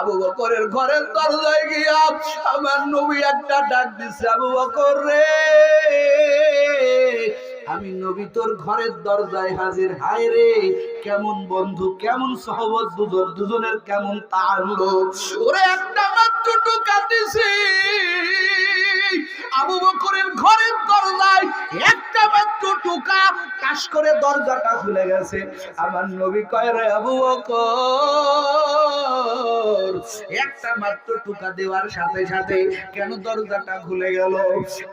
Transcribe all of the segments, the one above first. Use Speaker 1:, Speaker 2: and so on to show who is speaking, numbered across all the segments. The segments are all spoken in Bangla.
Speaker 1: আবু বকরের ঘরের দরজায় গিয়া আমার নবী একটা ডাক দিছে, আবু বকর রে, আমি নবী তোর ঘরের দরজায় হাজির, হায় রে, কেমন বন্ধু, কেমন সহবত দুজন, দুজনের কেমন তাল্লুক ওরে একটা মাত্র টোকা দিছি, আবু বকরের ঘরের দরজায় একটা মাত্র টোকা কাশ করে দরজাটা খুলে গেছে। আমার নবী কয়, রে আবু বকর, একটা মাত্র টোকা দেওয়ার সাথে সাথে কেন দরজাটা খুলে গেল?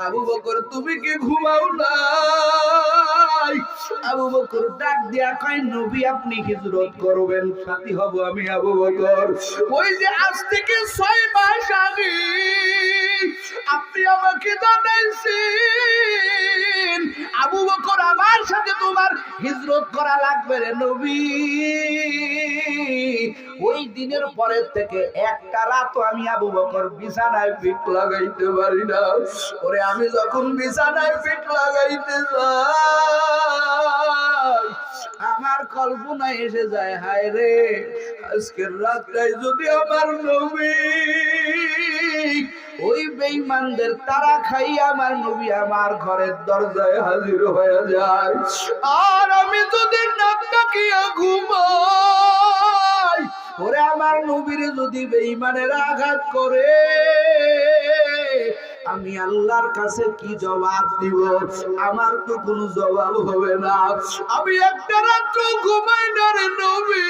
Speaker 1: আবু বকর, তুমি কি ঘুমাও নাই? আবু বকর ডাক দিয়া কয়, নবী, আপনি হিজরত করবেন, সাথী হব আমি আবু বকর। ওই যে আজ থেকে ছয় মাস আগে আপনি আমাকে জানাইছেন আবু বকর আমার সাথে তোমার হিজরত করা লাগবে রে নবী। ওই দিনের পরের থেকে একটা রাত আমি আবু বকর বিছানায় পিঠ লাগাইতে পারি না। ওরে, আমি যখন বিছানায় পিঠ লাগাইতে যাই, আমার কল্পনা এসে যায়, হায় রে, আজকের রাতটাই যদি আমার নবী, ওই বেঈমানদের তারা খাই আমার নবী আমার ঘরের দরজায় হাজির হয়ে যায়। আর আমি যদি নাক ডাকিয়া ঘুমাই ওরে আমার নবীর যদি বেঈমানের আঘাত করে, আমি আল্লাহর কাছে কি জবাব দিব? আমার তো কোনো জবাব হবে না। আমি একটা রাত্র ঘুমাই না রে নবী।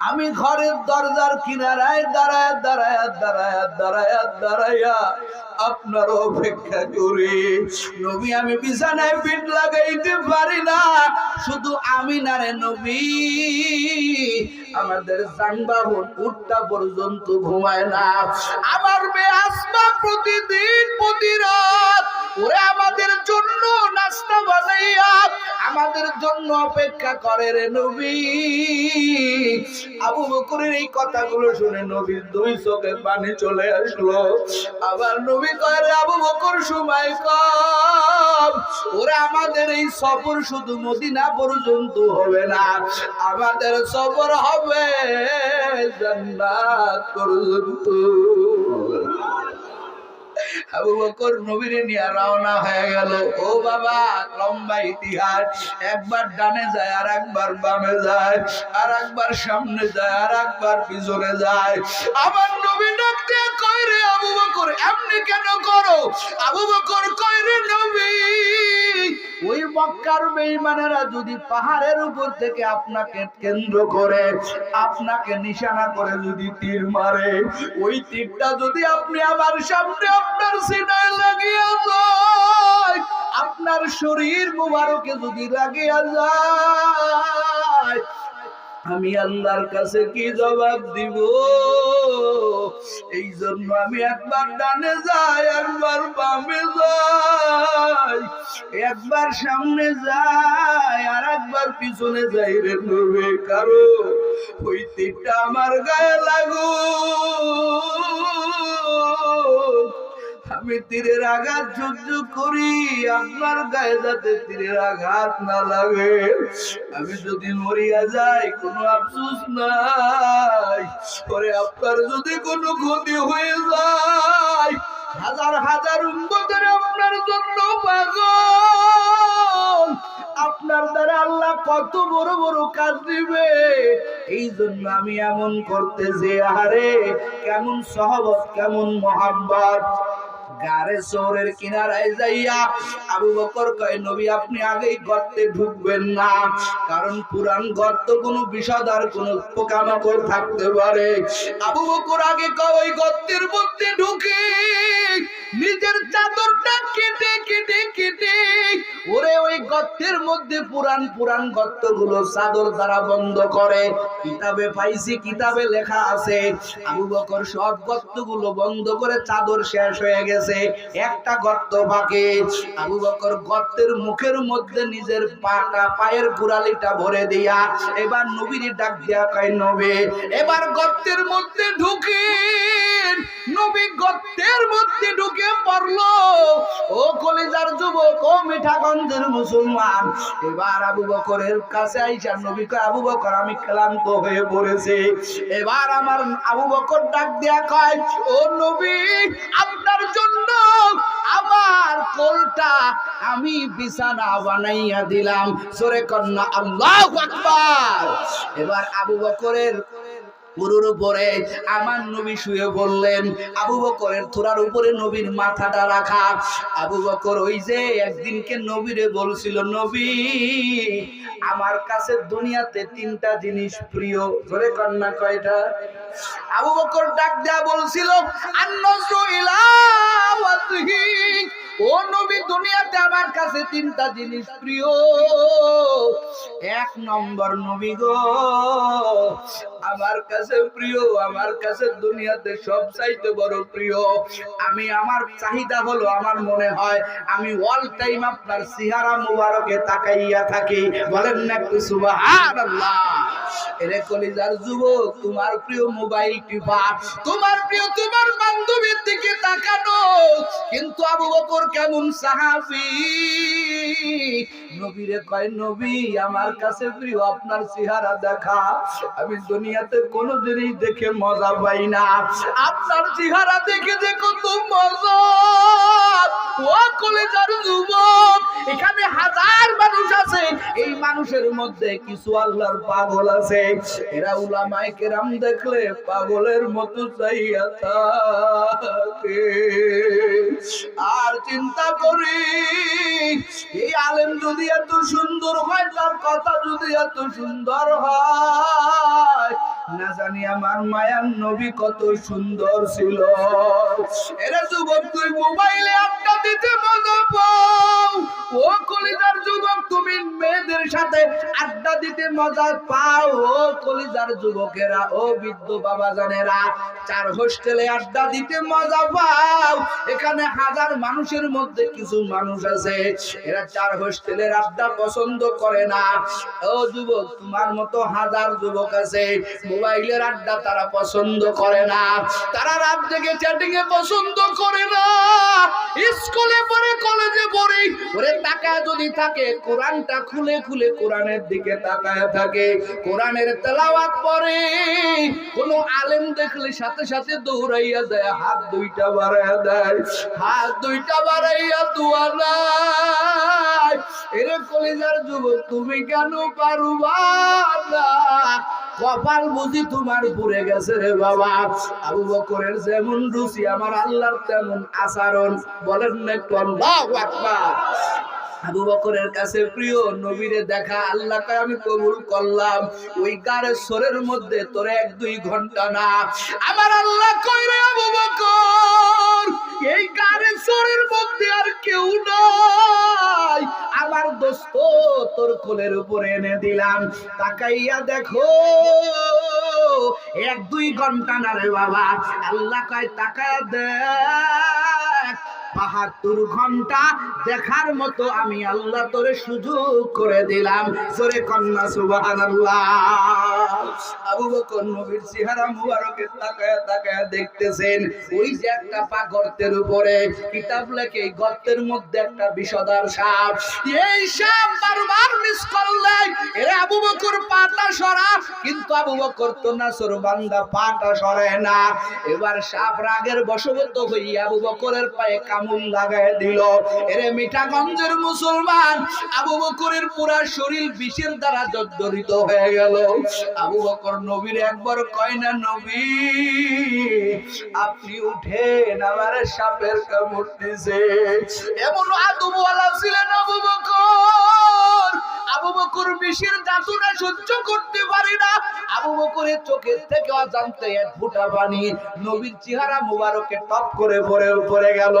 Speaker 1: আমি ঘরের দরজার কিনারায় দাঁড়ায় দাঁড়ায় দাঁড়ায় দাঁড়ায় দাঁড়াইয়া আপনার অপেক্ষা করি। নবী, আমি বিছানায় পিঠ লাগাইতে পারি না। শুধু আমি না রে নবী। আমাদের যানবাহন উঠটা পর্যন্ত ঘুমায় না। আমার মেয়ে আসমা প্রতিদিন প্রতি রাত ওরে আমাদের জন্য নাস্তা বানাইয়া আমাদের জন্য অপেক্ষা করে রে নবী। আবু বকরের এই কথাগুলো শুনে নবীর দুই চোখে পানি চলে আসলো। আবার নবী কয় আবু বকর, সময় কম। ওরে আমাদের এই সফর শুধু মদিনা পর্যন্ত হবে না, আমাদের সফর হবে জান্নাত পর্যন্ত। আবু বকর নবীরে নিয়ে রওনা হয়ে গেল। ও বাবা, লম্বা ইতিহাস। একবার ডানে যায় আর একবার বামে যায় আর একবার সামনে যায় আর একবার পিছনে যায়। আমার নবী ডাকতে রে আবু বকর, এমনি কেন করো? আবু বকর রে নবী? ওই মক্কার বেঈমানেরা যদি পাহাড়ের উপর থেকে আপনাকে কেন্দ্র করে, আপনাকে নিশানা করে যদি তীর মারে, ওই তীরটা যদি আপনি আমার সামনে আপনার সিনায় লাগিয়ে যায় আপনার শরীর মুবারকে যদি লাগিয়ে যায় আমি আল্লাহর কাছে কি জবাব দিব? এই জন্য আমি একবার ডানে যাই, একবার বামে যাই। একবার সামনে যাই, আর একবার পিছনে যাই রে নবে কারও ওই তীরটা আমার গায়ে লাগু আমি তীরের আঘাত সহ্য করি আপনার গায়ে যাতে তীরের আঘাত না লাগে। আমি যদি মরিয়া যাই, কোনো আফসোস নাই। পরে আপনার যদি কোনো ক্ষতি হয়ে যায়, হাজার হাজার উম্মতের আপনার জন্য পাগল। আপনার দ্বারা আল্লাহ কত বড় বড় কাজ দিবে। এই জন্য আমি এমন করতে যে আহারে, কেমন সহবত, কেমন মহাব্বত। গারে শহরের কিনারায় যাইয়া আবু বকর কয়, নবী, আপনি আগেই গর্তে ঢুকবেন না। কারণ পুরান গর্ত কোনো বিষাদ আর কোনো পোকামাকড় থাকতে পারে। আবু বকর আগে কয় গর্তের মধ্যে ঢুকে, নিজের চাদরটা কেটে কেটে কেটে। ওরে, ওই গর্তের মধ্যে পুরান পুরান গর্তগুলো চাদর দ্বারা বন্ধ করে। কিতাবে পাইছি, কিতাবে লেখা আছে, আবু বকর সব গর্তগুলো বন্ধ করে চাদর শেষ হয়ে গেছে। গেছে একটা গর্ত ফাঁকে আবু বকর গর্তের মুখের মধ্যে নিজের পাটা, পায়ের গোড়ালিটা ভরে দিয়া এবার নবীর ডাক দিয়া কয়, নবে, এবার গর্তের মধ্যে ঢুকে, নবী গর্তের মধ্যে ঢুকে পড়ল। ও কলিজার যুবক, ও মিঠাগঞ্জের মুসলমান। এবার আবু বকরের কাছে আইসা নবী কয়, আবু বকর, আমি ক্লান্ত হয়ে পড়েছি। এবার আমার আবু বকর ডাক দিয়া কয়, ও নবী, আপনার জন্য আমার কোলটা আমি বিছানা বানাইয়া দিলাম। সরে কন্যা, আল্লাহ এবার আবু বকরের উপরে আমার নবী শুয়ে বললেন আবু বকরের থোড়ার উপরে নবীর মাথাটা রাখা। আবু বকর ওই যে একদিনকে নবীরে বলছিল, নবী, আমার কাছে দুনিয়াতে তিনটা জিনিস প্রিয়। ধরে কন্যা কয়টা? আবু বকর ডাক দেয়া বলছিল ও নবী, দুনিয়াতে আমার কাছে তিনটা জিনিস প্রিয়। এক নম্বর নবী গো আমার কাছে প্রিয়, আমার কাছে দুনিয়াতে সব চাইতে বড় প্রিয়। আমি আমার চাহিদা হলো, আমার মনে হয় আমি অল টাইম আপনার সিহারা মুবারকে তাকাইয়া থাকি। বলেন না একটু সুবহানাল্লাহ। এরে কলিজার যুবক, তোমার প্রিয় মোবাইল টিপা তোমার প্রিয়, তোমার বান্ধবীর দিকে তাকানো। কিন্তু আবু বকর কেমন সাহাবী? নবীরে কয়, নবী, আমার কাছে প্রিয়, আপনার চেহারা দেখা। আমি দুনিয়াতে কোনো জিনিস দেখে মজা পাই না। আপনার চেহারা দেখে যে কত মজা। ও কলেজার যুবক, এখানে হাজার এই মানুষের মধ্যে কিছু আল্লাহর পাগল আছে। এরা উলামায়ে কেরাম দেখলে পাগলের মতো চাইয়া থাকে। আর চিন্তা করি, এই আলেম যদি এত সুন্দর হয়, তার কথা যদি এত সুন্দর হয় না জানি আমার মায়ার নবী কত সুন্দর ছিল। এরা যুবক, তুই মোবাইলে আড্ডা দিতে মজা পাও ও কলিজার যুবক, তুমি মেয়েদের সাথে আড্ডা দিতে মজা পাও। ও কলিজার যুবকেরা, ও বৃদ্ধ বাবা জানেরা চার হোস্টেলে আড্ডা দিতে মজা পাও। এখানে হাজার মানুষের মধ্যে কিছু মানুষ আছে, এরা চার হোস্টেলের আড্ডা পছন্দ করে না। ও যুবক, তোমার মতো হাজার যুবক আছে মোবাইলের আড্ডা তারা পছন্দ করে না। তারা রাত জেগে চ্যাটিং এ পছন্দ করে না। স্কুলে পড়ে কলেজে পড়ে। ওরে তাকায় যদি থাকে, কোরআনটা খুলে খুলে কোরআনের দিকে তাকায় থাকে। কোরআনের তেলাওয়াত পড়ে। কোন আলেম দেখলে সাথে সাথে দৌড়াইয়া দেয়, হাত দুইটা বাড়াইয়া দেয়। হাত দুইটা বাড়াইয়া দোয়া নাই এরে কলিজার যুবক, তুমি কেন পারবা না? কপাল বুঝি তোমার পুড়ে গেছে রে বাবা। আবু বকরের যেমন রুচি, আমার আল্লাহর তেমন আচরণ। বলেন না একটু আল্লাহু আবু বকরের কাছে প্রিয় নবীরে দেখা আল্লাহকে আমি কবুল করলাম। ওই গারের সরের মধ্যে তোর এক দুই ঘণ্টা না। আমার আল্লাহ কইরে আবু বকর, এই গারের সরের মধ্যে আর কেউ নাই। আমার দোস্ত, তোর কোলের উপরে এনে দিলাম। তাকাইয়া দেখো, এক দুই ঘণ্টা না রে বাবা। আল্লাহ কয়, তাকায় দেখ। বাহাত্তর ঘণ্টা দেখার মতো আমি আল্লাহ তোরে সুযোগ করে দিলাম। জোরে কন্যা সুবাহান আবু বকর নবীর চেহারা দেখতেছেন। ওই যে একটা পা গর্তের উপরে কিতাব লেখে, এই গর্তের মধ্যে একটা বিষদার সাপ। এই সাপ বারবার মিস করলে এরা আবু বকর পাটা সরা, কিন্তু আবু বকর তো না বান্দা, পাটা সরে না। এবার সাপ রাগের বশবর্ত হইয়া আবু বকরের পায়ে কামুল লাগায় দিল। এরে মিঠাগঞ্জের মুসলমান, আবু বকরের পুরা শরীর বিষের দ্বারা জর্জরিত হয়ে গেল। আবু বকর নবীর একবার কয় না, নবী, আপনি উঠেন আমার সাপের কামড় দিছে। এমন আদমওয়ালা ছিলেন আবু বকর। বকর বিষের যাতনা সহ্য করতে পারে না। আবু বকরের চোখের থেকে অজান্তে এক ফুটা পানি নবীর চেহারা মোবারকে টপ করে পড়ে পড়ে গেল।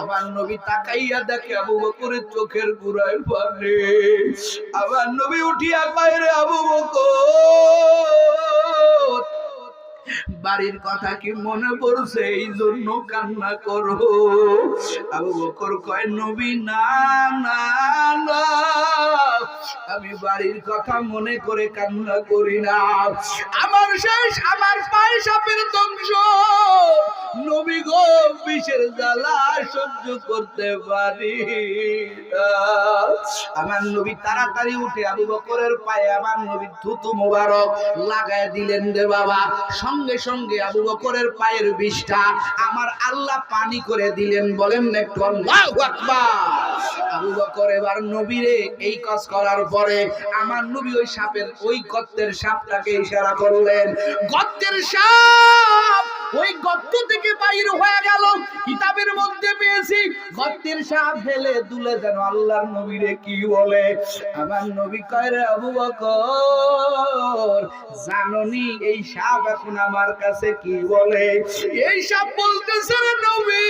Speaker 1: আমার নবী তাকাইয়া দেখে আবু বকরের চোখের গুড়ায় পানি। আমার নবী উঠিয়া বাইরে আবু বকর বাড়ির কথা কি মনে পড়ছে? এই জন্য কান্না করো। আবু বকর কয়, নবী, না না আমি বাড়ির কথা মনে করে কান্না করি না। আমার শেষ, আমার পায়ে সাপের ধ্বংস। নবী গো, বিষের জ্বালা সহ্য করতে পারি আমার নবী তাড়াতাড়ি উঠে আবু বকরের পায়ে আমার নবী থুতু মোবারক লাগায় দিলেন রে বাবা। সঙ্গে সঙ্গে আবু বকরের পায়ের বিষটা আমার আল্লাহ পানি করে দিলেন। বলেন আবু বকর এবার নবীরে এই কাজ করার পরে আমার নবী ওই সাপের, ওই গর্তের সাপটাকে ইশারা করলেন। গর্তের সাপ ওই গর্ত থেকে বাইর হয়ে গেল। কিতাবের মধ্যে পেয়েছি, গর্তের সাপ ফেলে দুলে যেন আল্লাহর নবীরে কি বলে? আমার নবী কয় রে আবু বকর, জাননি এই সাপ এখন আমার কাছে কি বলে? এই সাপ বলতেছে নবী,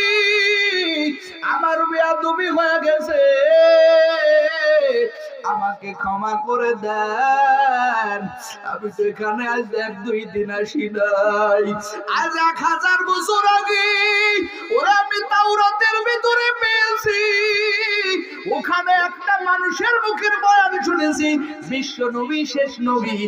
Speaker 1: আমার বেয়াদবি হয়ে গেছে। আমাকে ক্ষমা করে দেন। আমি তো এখানে আজ এক দুই দিন আসি নাই। আজ এক হাজার বছর আগে ওরা আমি তাওরাতের ভিতরে পেয়েছি। ওখানে একটা মানুষের মুখের বয়ান শুনেছি, বিশ্ব নবী, শেষ নবী,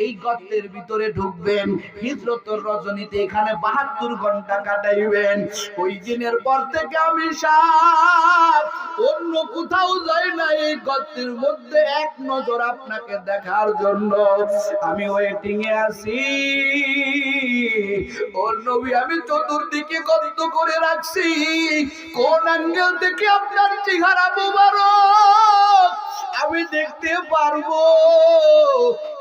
Speaker 1: এই গর্তের ভিতরে ঢুকবেন, হিজরতর রজনীতে এখানে বাহাত্তর ঘণ্টা কাটাইবেন। ওই দিনের পর থেকে আমি সাপ অন্য কোথাও যাই না এই গর্তের মধ্যে। এক নজর আপনাকে দেখার জন্য। আমি ওয়েটিং এ আছি। ও নবী, আমি চতুর্দিকে গর্ত করে রাখছি। কোন অ্যাঙ্গেল থেকে আপনার চেহারা মুবারক? আমি দেখতে পারব।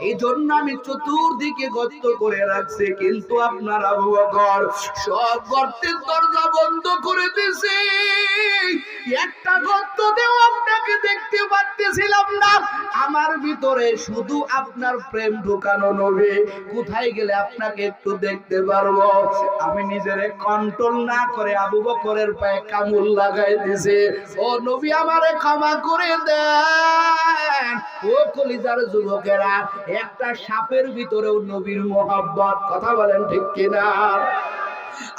Speaker 1: এই জন্য আমি চতুর্দিকে গর্ত করে রাখছি, কিন্তু আপনার আবু বকর সব গর্তের দরজা বন্ধ করে দিছে একটা গর্ত দেও আপনাকে দেখতে পারতেছিলাম না। আমার ভিতরে শুধু আপনার প্রেম ঢুকানো নবে। কোথায় গেলে আপনাকে একটু দেখতে পারব? আমি নিজেরে কন্ট্রোল না করে আবু বকরের পায়ে কামুল লাগাই দিছে ও নবী, আমারে ক্ষমা করে দেন। যুবকেরা একটা সাপের ভিতরেও নবীর মোহাব্বত কথা বলেন ঠিক কিনা?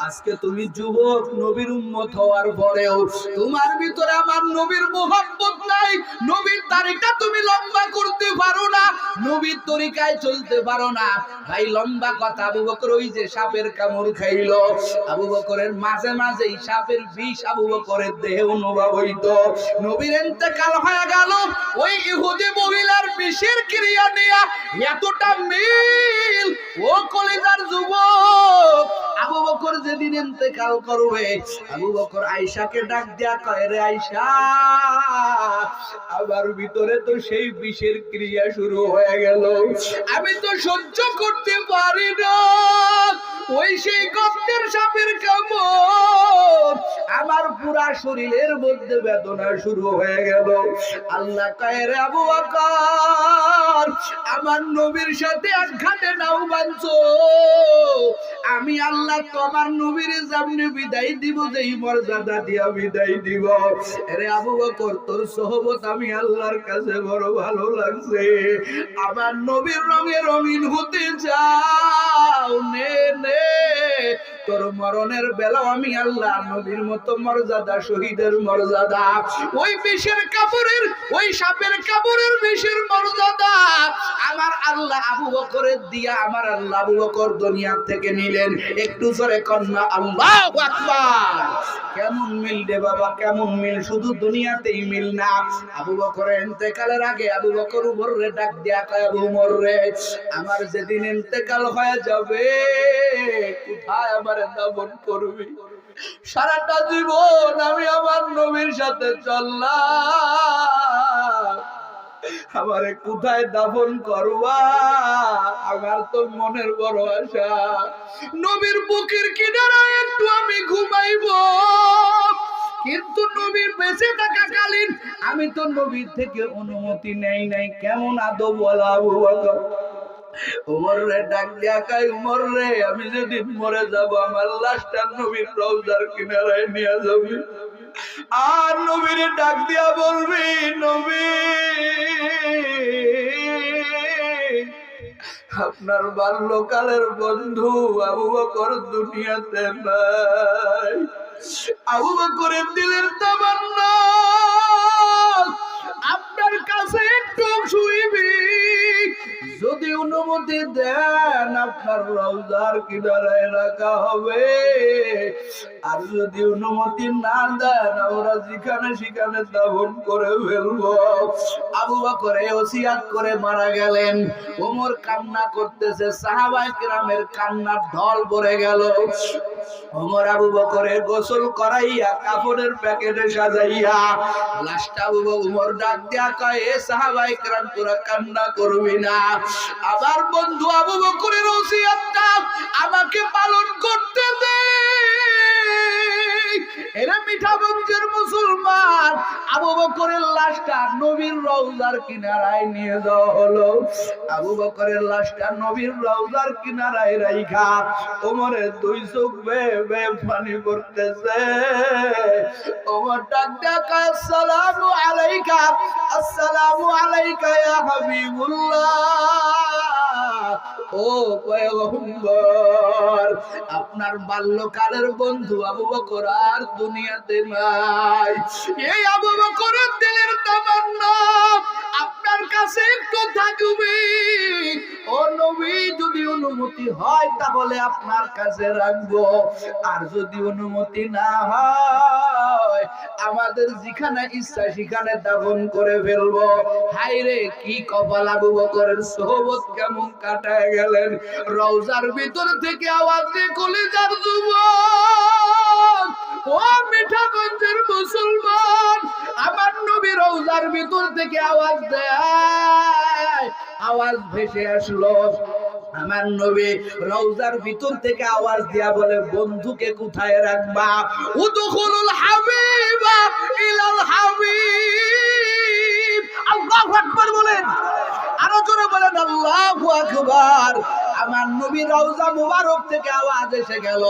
Speaker 1: আজকে তুমি যুবক, নবীর উম্মত হওয়ার পরেও তোমার ভিতরে আমার নবীর মোহাব্বত নাই। নবীর তারিখটা তুমি লম্বা করতে পারো না, নবীর তরিকায় চলতে পারো না। ভাই, লম্বা কথা, আবু বকর ওই যে সাপের কামড় খাইলো। আবু বকরের মাঝে মাঝেই সাপের বিষ আবু বকরের দেহে অনুভব হইতো। নবীর এতেকাল হয়ে গেল, ওই ইহুদি মহিলার বিষের ক্রিয়া নিয়া এতটা মিল। ও কলিজার যুবক আবু বকর যেদিন ইন্তেকাল করবে, আবু বকর আয়শাকে ডাক দেয়া কয়, রে আয়সা আবার ভিতরে তো সেই বিষের ক্রিয়া শুরু হয়ে গেল। আমি তো সহ্য করতে পারি না। ওই সেই গপ্তের সাপের কামড় পুরা শরীরের মধ্যে বেদনা শুরু হয়ে গেল। আল্লাহ আমার নবীর সাথে একখানে নাও বাঁধছো। আমি আল্লাহ তোমার নবীর সামনে বিদায় দিব, যেই মর্যাদা দিয়া বিদায় দিব। আরে আবু বকর, তোর সহবত আমি আল্লাহর কাছে বড় ভালো লাগছে। আমার নবীর রঙে রঙিন হতে চাও নে। তোর মরণের বেলাও আমি আল্লাহ নবীর মতো মর্যাদা, শহীদের মর্যাদা। ওই বিষের কাপড়ের, ওই সাপের কাপড়ের বিষের মর্যাদা আমার আল্লাহ আবু বকরের দিয়া আমার আল্লাহ আবু বকর দুনিয়া থেকে নিলেন। একটু জোরে কন্যা আল্লাহ আকবার। কেমন মিল রে বাবা, কেমন মিল? শুধু দুনিয়াতেই মিল না। আবু বকরের ইন্তেকালের আগে আবু বকর উমর রে ডাক দিয়া কয়, আবু উমর রে, আমার যেদিন ইন্তেকাল হয়ে যাবে, কোথায় আমার দাবন করবি। সারাটা জীবন আমি আমার নবীর সাথে চললাম। আমারে কোথায় দাফন করবা? আমার তো মনের বড় আশা। নবীর বুকের কিনারায় একটু আমি ঘুমাইবো। কিন্তু নবীর বেঁচে থাকা থাকাকালীন আমি তো নবীর থেকে অনুমতি নেই নাই। কেমন আদব বলা উমর রে উমর রে, আমি যেদিন মরে যাব, আমার লাশটা নবীর কিনারায় নিয়ে যাবি। আর নবীর ডাক দিয়া বলবি, নবী, আপনার বাল্যকালের বন্ধু আবু বকর দুনিয়াতে নাই। আবু বকরের দিলের তামান্না অনুমতি দেন আপনার রওজার কিনারায় রাখা হবে। আর যদি অনুমতি না দেন, আমরা যেখানে সেখানে দাফন করে ফেলব। আবু বকর ওসিয়াত করে মারা গেলেন। ওমর কান্না করতেছে, সাহাবায়ে কেরামের কান্নার ঢল ভরে গেল। ওমর আবু বকরের গোসল করাইয়া কাপড়ের প্যাকেটে সাজাইয়া, লাশটা আবু উমর ডাক দিয়া কয়, এ সাহাবায়ে কেরাম, তোরা কান্না করবি না। আবার বন্ধু আবু বকরের ওসিয়াতটা আমাকে পালন করতে দে। এরা মিঠাগঞ্জের মুসলমান। আবু বকরের লাশটা নবীর রওজার কিনারায় নিয়ে যাওয়া হলো। আবু বকরের লাশটা নবীর রওজার কিনারায় রাইখা ওমরের দুই চোখ বে বেয়ে পানি পড়তেছে। ওমর ডাক ডাকা, আসসালামু আলাইকা আসসালামু আলাইকা ইয়া হাবিবুল্লাহ। ও পয়গম্বর, আপনার বাল্যকালের বন্ধু আবু বকর আর দুনিয়াতে নাই। এই আবু বকরের দিলের তামান্না আপনার কাছে একটু থাকবে ও নবী, যদি অনুমতি হয় তাহলে আপনার কাছে রাখব। আর যদি অনুমতি না হয়, আমাদের যেখানে ইচ্ছা সেখানে দাফন করে ফেলব। হাইরে কি কপাল আবু বকরের সোহবত কেমন কাটায় গেলেন। রওজার ভিতর থেকে আওয়াজ দিয়ে কলিজার যুবক। মিঠাগঞ্জের মুসলমান, আমার নবী রওজার ভিতর থেকে আওয়াজ দেয়। আওয়াজ ভেসে আসলো। আমার নবী রওজার ভিতর থেকে আওয়াজ দিয়া বলে, বন্ধুকে কোথায় রাখবা? উদখুলুল হাবিবা ইলাল হাবিব। আল্লাহু আকবার বলেন। আরও জোরে বলেন, আল্লাহু আকবার। আমার নবী রওজা মুবারক থেকে আওয়াজ এসে গেল।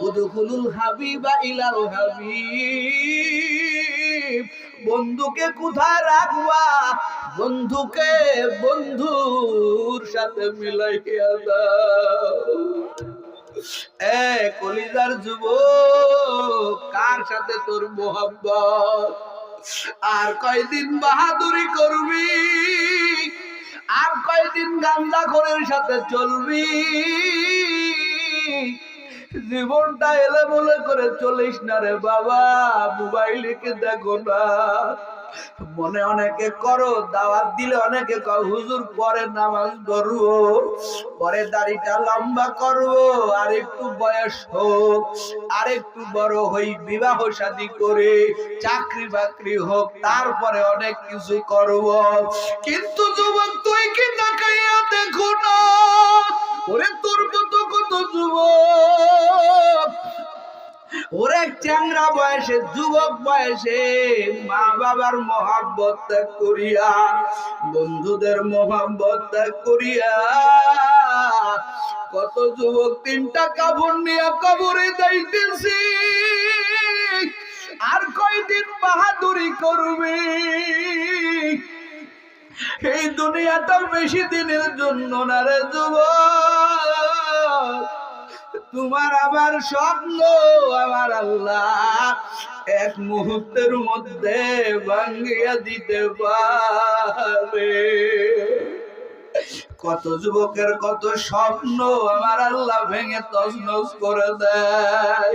Speaker 1: উদুকুলুল হাবিবা ইলাল হাবিব। বন্ধুকে কোথায় রাখবা? বন্ধুকে বন্ধুর সাথে মিলাইয়া দাও। এ কলিজার যুব কার সাথে তোর মোহাম্মত আর কয়দিন বাহাদুরি করবি? আর কয়দিন গান্দা করে সাথে চলবি? জীবনটা এলে বলে করে চলিস না রে বাবা, মোবাইলে কে দেখো না। মনে অনেকে করো, দাওয়াত দিলে অনেকে কয়, হুজুর, পরে নামাজ পড়ব, পরে দাড়িটা লম্বা করব, আর একটু বয়স হোক, আর একটু বড় হই, বিবাহ শাদী করে চাকরি বাকরি হোক, তারপরে অনেক কিছু করব। কিন্তু যুবক, তুই কি তাকাইয়া দেখো না? ওরে তোর মতো কত যুবক? ওরে চ্যাংরা বয়সে, যুবক বয়সে মা বাবার মহাব্বত ত্যাগ করিয়া, বন্ধুদের মহাব্বত ত্যাগ করিয়া, কত যুবক তিনটা কাপড় নিয়ে কবরে যাইতেছি। আর কয়দিন বাহাদুরি করবে? এই দুনিয়াটা বেশি দিনের জন্য না রে যুবক? তোমার আমার স্বপ্ন, আমার আল্লাহ এক মুহূর্তের মধ্যে ভাঙ্গিয়া দিতে পারে কত যুবকের কত স্বপ্ন, আমার আল্লাহ ভেঙে তছনছ করে দেয়।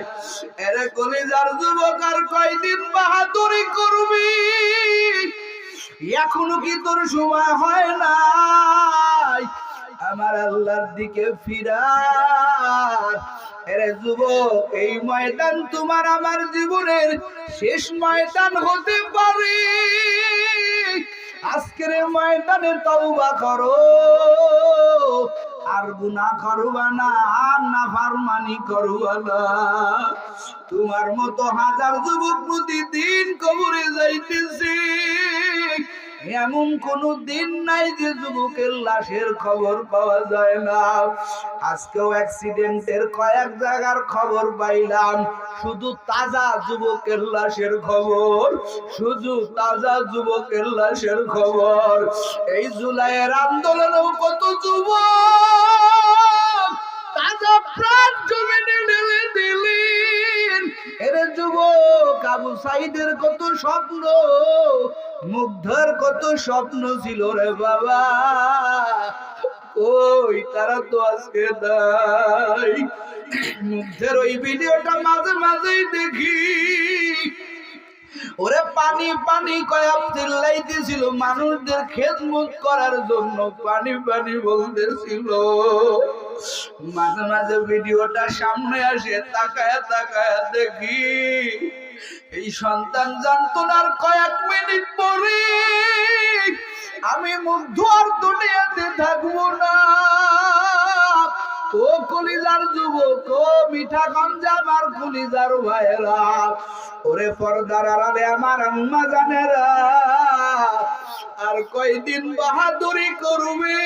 Speaker 1: এরে কলিজার যুবক আর কয়দিন বাহাদুরি করবি? এখনও কি তোর সময় হয় নাই? আমার আল্লাহর দিকে ফিরার। এরে যুবক, এই ময়দান তোমার আমার জীবনের শেষ ময়দান হতে পারে। আজকের ময়দানে তওবা করো। আর গুনাহ করবা না, আর না ফারমানি করবা তোমার মতো হাজার যুবক প্রতিদিন কবরে যাইতেছে। এমন কোন দিন নাই যে যুবকের লাশের খবর পাওয়া যায় না। আজকেও অ্যাক্সিডেন্টের কয়েক জায়গার খবর পাইলাম। শুধু তাজা যুবকের লাশের খবর, শুধু তাজা যুবকের লাশের খবর। এই জুলাইয়ের আন্দোলনেও কত যুবক তাজা প্রাণ জমিনে ঢেলে দিলেন। এর যুবক, আবু সাইদের কত স্বপ্ন মুগ্ধর কত স্বপ্ন ছিল রে বাবা। ওই তারা তো আজকে নাই। মুগ্ধের ওই ভিডিওটা মাঝে মাঝেই দেখি। ওরে পানি পানি কয়া চিল্লাইতেছিল, মানুষদের খেদমত করার জন্য পানি পানি বলতেছিল। মাঝে মাঝে ভিডিওটা সামনে আসে, তাকায় তাকায় দেখি। এই সন্তান জানতো কয়েক মিনিট পরে আমি মুগ্ধ আর দুনিয়াতে থাকব না। ও কলিজার যুবক, ও মিঠা গঞ্জা আমার কলিজার ভাইরা ওরে পর্দার আড়ালে আমার আম্মা জানেরা, আর কয়দিন বাহাদুরি করবে?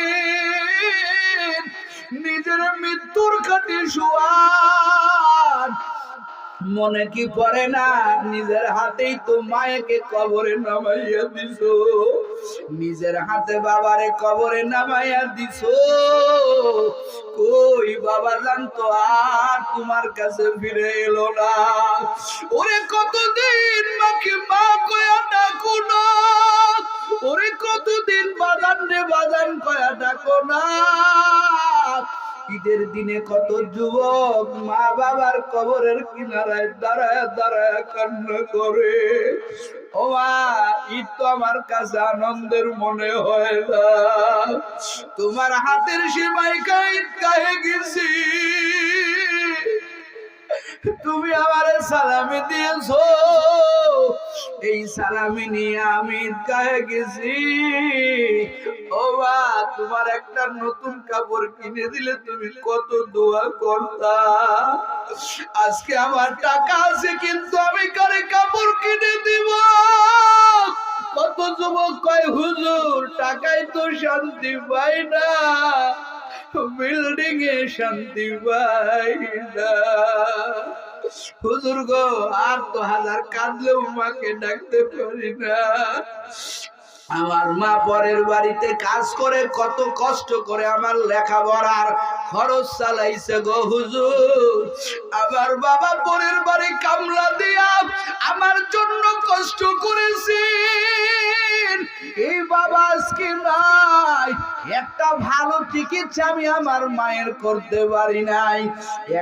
Speaker 1: নিজের মৃত্যুর খাটি শুয়ান মনে কি পড়ে না? নিজের হাতেই তো মায়েকে কবরে নামাইয়া দিছ। নিজের হাতে বাবারে কবরে নামাইয়া দিছ। কই বাবা জানতো আর তোমার কাছে ফিরে এলো না। ওরে কতদিন মাকে মা কয়া ডাকো না। ওরে কতদিন বাজান রে বাজান কয়া ডাকো না। ঈদের দিনে কত যুবক মা বাবার কবরের কিনারায় দাঁড়ায় দাঁড়ায় কান্না করে। ও মা, ঈদ তো আমার কাছে আনন্দের মনে হয় না। তোমার হাতের সেবাই ঈদ কাহে গেছি। তুমি আমারে সালামি দিয়েছ। এই সালামি নিয়ে আমি ঈদগাহে গেছি। ও বা তোমার একটা নতুন কাপড় কিনে দিলে তুমি কত দোয়া করতা। আজকে আমার টাকা আছে, কিন্তু আমি কারে কাপড় কিনে দিব? কত যুবক কয়, হুজুর, টাকায় তো শান্তি পাই না। বিল্ডিং এ শান্তি পাই না হুজুর গো, আর তো হাজার কাঁদলেও মাকে ডাকতে পারি না। আমার মা পরের বাড়িতে কাজ করে, কত কষ্ট করে আমার লেখাপড়ার খরচ চালাইছে গো হুজুর। আমার বাবা পরের বাড়ি কামলা দিয়া আমার জন্য কষ্ট করেছি নাই। একটা ভালো চিকিৎসা আমি আমার মায়ের করতে পারি নাই।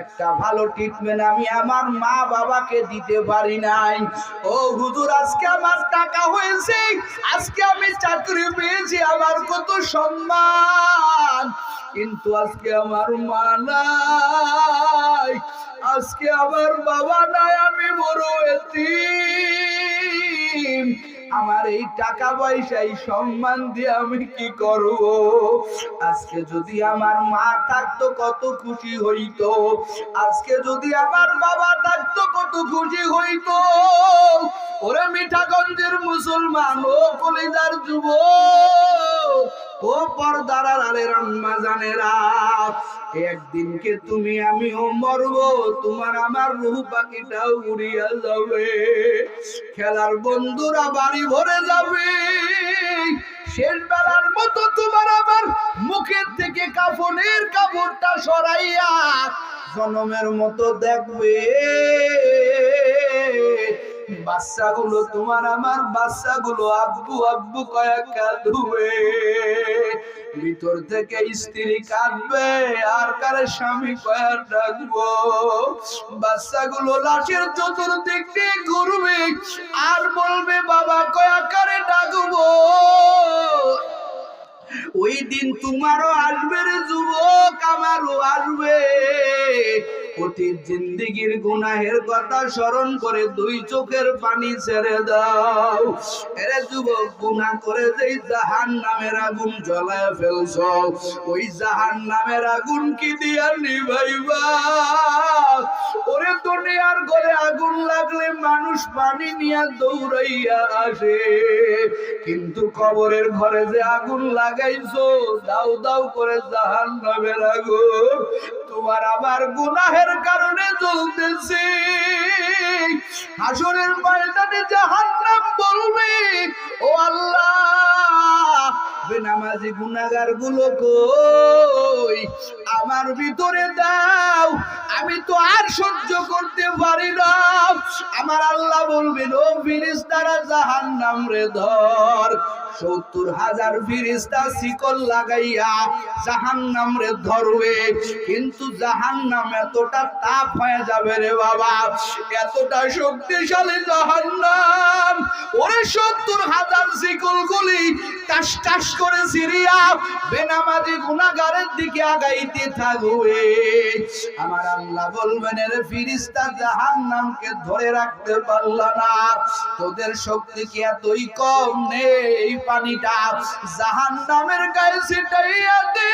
Speaker 1: একটা ভালো ট্রিটমেন্ট আমি আমার মা বাবাকে দিতে পারি নাই। ও হুজুর, আজকে আমার টাকা হয়েছে। আজকে আমি চাকরি পেয়েছি কত সম্মান। কিন্তু আজকে আমার মা নাই। আজকে আমার বাবা নাই, আমি বড় আমার এই টাকা পয়সা, এই সম্মান দিয়ে আমি কি করব? আজকে যদি আমার মা থাকতো, কত খুশি হইতো। আজকে যদি আমার বাবা থাকতো, কত খুশি হইতো। ওরে মিঠাগঞ্জের মুসলমান ও কলিজার যুব ও পর্দার আলে রাম্মা জানেরা একদিনকে তুমি, আমিও মরবো, তোমার আমার রুহ পাখিটাও উড়িয়া যাবে। খেলার বন্ধুরা বাড়ি ভরে যাবে। শেষ বেলার মতো তোমার আবার মুখের থেকে কাফনের কাপড়টা সরাইয়া জনমের মতো দেখবে। বাচ্চাগুলো তোমার আমার বাচ্চাগুলো আব্বু আব্বু কয়েক কাঁদবে। ভিতর থেকে স্ত্রী কাঁদবে, আর কারে স্বামী কয়ার ডাকবো। বাচ্চাগুলো লাশের চতুর্দিক দিয়ে ঘুরবে, আর বলবে, বাবা, কয়া কারে ডাকবো? ওই দিন তোমারও আসবে রে যুবক, আমারও আসবে। অতীত জিন্দিগির গুনাহের কথা স্মরণ করে দুই চোখের পানি ছেড়ে দাও। এরে যুবক, গুনাহ করে যেই জাহান নামের আগুন জ্বলায় ফেলছ, ওই জাহান নামের আগুন কি দিয়া নিভাইবা? ওরে দুনিয়ার ঘরে আগুন লাগলে মানুষ পানি নিয়ে দৌড়াইয়া আসে। কিন্তু কবরের ঘরে যে আগুন লাগাইছো দাউ দাউ করে জাহান নামের আগুন। তোমার আমার গুনাহের কারণে জ্বলতেছি। হাসরের ময়দানে জাহান্নাম বলবে ও আল্লাহ বেনামাজি গুনাগারগুলো কই? আমার ভিতরে দাও, আমি তো আর সহ্য করতে পারি না। আমার আল্লাহ বলবেন, ও ফিরিস্তারা জাহান্নাম রে ধর। সত্তর হাজার ফিরিস্তা শিকল লাগাইয়া জাহান্নাম রে ধরবে। কিন্তু জাহান্নাম এতটা তাপ হয়ে যাবে রে বাবা, এতটা শক্তিশালী জাহান্নাম। ওরে সত্তর হাজার শিকল গুলি টাস টাস করে সিরিয়া বেনামাজি গুনাগারের দিকে আগাইতে থাকবে আমার আল্লাহ বলবেন, এর ফিরিস্তা, জাহান্নামকে ধরে রাখতে পারল না। তোদের শক্তি কি এতই কম নেই পানিটা? জাহান্নামের গায়ে ছিটাইয়া দে।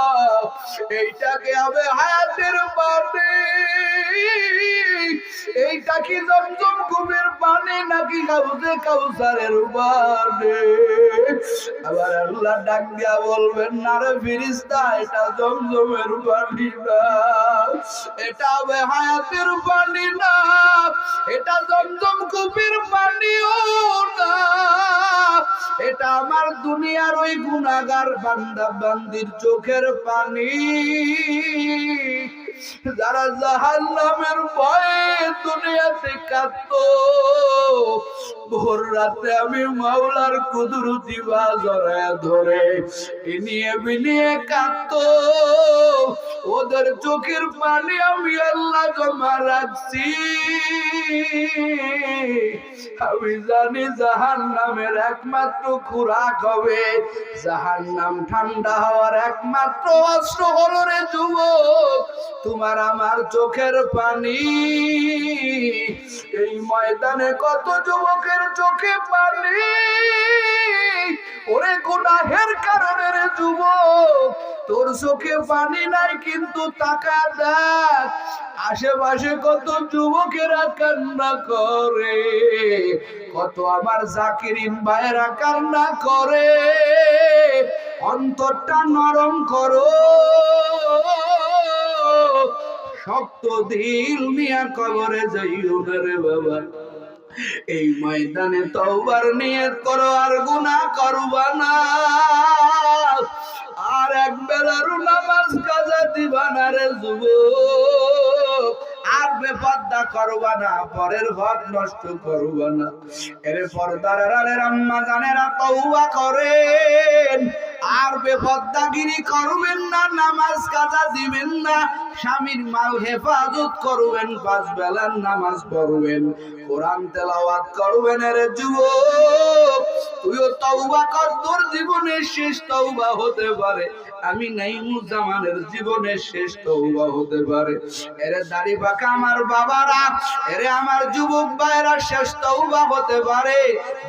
Speaker 1: এইটাকে হবে হায়াতের পানি এইটা কি জমজম কুমের পানি নাকি কাউসে কাউসারের পানি আবার আল্লাহ ডাক দিয়া বলবেন, না রে ফিরিস্তা এটা জমজমের পানি না। এটা হবে হায়াতের পানি না। এটা জমজম কুপির পানিও না। এটা আমার দুনিয়ার ওই গুনাগার বান্দা বান্দির চোখের পানি যারা জাহান নামের ভয়ে দুনিয়াতে কাঁদত, ভোর রাতে আমি মাওলার কুদরতি বাজরায় ধরে নিয়ে বিনিয়ে কাঁদত। ওদের চোখের পানি আমি আল্লাহ জমা রাখছি। আমি জানি জাহান নামের একমাত্র খুরাক হবে। জাহান নাম ঠান্ডা হওয়ার একমাত্র অস্ত্র হলো রে যুবক, তোমার আমার চোখের পানি। এই ময়দানে কত যুবকের চোখে পানি? ওরে গুনাহের কারণে রে যুবক, তোর চোখে পানি নাই কিন্তু টাকা দেখ। আশেপাশে কত যুবকেরা কান্না করে, কত আমার জাকিরিন ভাইয়েরা কান্না করে। অন্তরটা নরম করো। শক্ত দিল মিয়া কবরে যাইও রে বাবা। এই ময়দানে তওবার নিয়ত করো, আর গুনাহ করবা না। আর এক বেলার নামাজ কাজা দিবা না রে যুবক। আর বেপর্দা করবা না, পরের হক নষ্ট করবা না। এরে পর্দার আড়ালের আম্মা জানেরা তওবা করেন। আর বেপর্দাগিরি করবেন না, নামাজ কাজা দিবেন না, স্বামীর মাল হেফাজত করবেন, পাঁচ বেলার নামাজ পড়বেন, কোরআন তেলাওয়াত করবেন রে যুব তুইও তওবা কর, তোর জীবনের শেষ তৌবা হতে পারে। আমি নাইমুজ্জামানের জীবনের শেষ তওবা হতে পারে। এরে দাড়ি পাকা আমার বাবারা, এরে আমার যুবক ভাইরা শেষ তওবা হতে পারে।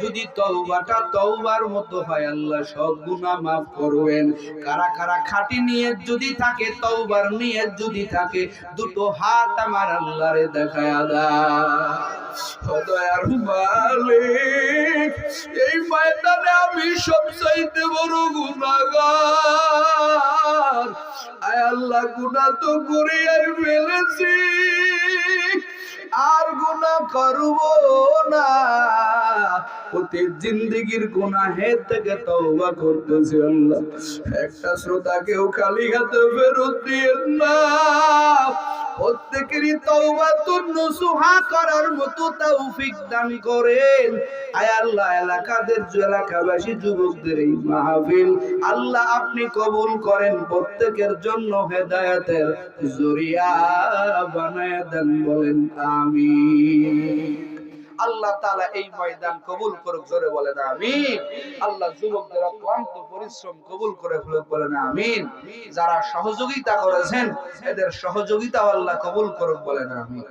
Speaker 1: যদি তওবাটা তওবার মতো হয়, আল্লাহ সব গুনাহ মাফ করবেন। কারা কারা খাঁটি নিয়ত যদি থাকে, তওবার নিয়ত যদি থাকে, দুটো হাত আমার আল্লাহরে দেখায়া ও দয়ার মালিক, এই ময়দানে আমি সবচাইতে বড় গুণাগার আয় আল্লাহ গুণা তো করিয়াই ফেলেছি। আর গুনাহ করব না। অতীত জিন্দেগির গুনাহের থেকে তওবা করতেছি আল্লাহ। একটা শ্রোতা কেউ খালি হাতে ফেরত দিয়েন না। প্রত্যেকেরই করার মতো তৌফিক দান করেন। আয় আল্লাহ, এলাকাদের এলাকাবাসী, যুবকদের এই মাহফিল আল্লাহ আপনি কবুল করেন। প্রত্যেকের জন্য হেদায়েতের জরিয়া বানায় দেন বলেন আমিন আল্লাহ তাআলা এই ময়দান কবুল করুক, জোরে বলেন আমিন। আল্লাহ যুবকদের অক্লান্ত পরিশ্রম কবুল করে ফেলুক, বলেন আমিন। যারা সহযোগিতা করেছেন, এদের সহযোগিতা আল্লাহ কবুল করুক, বলেন আমিন।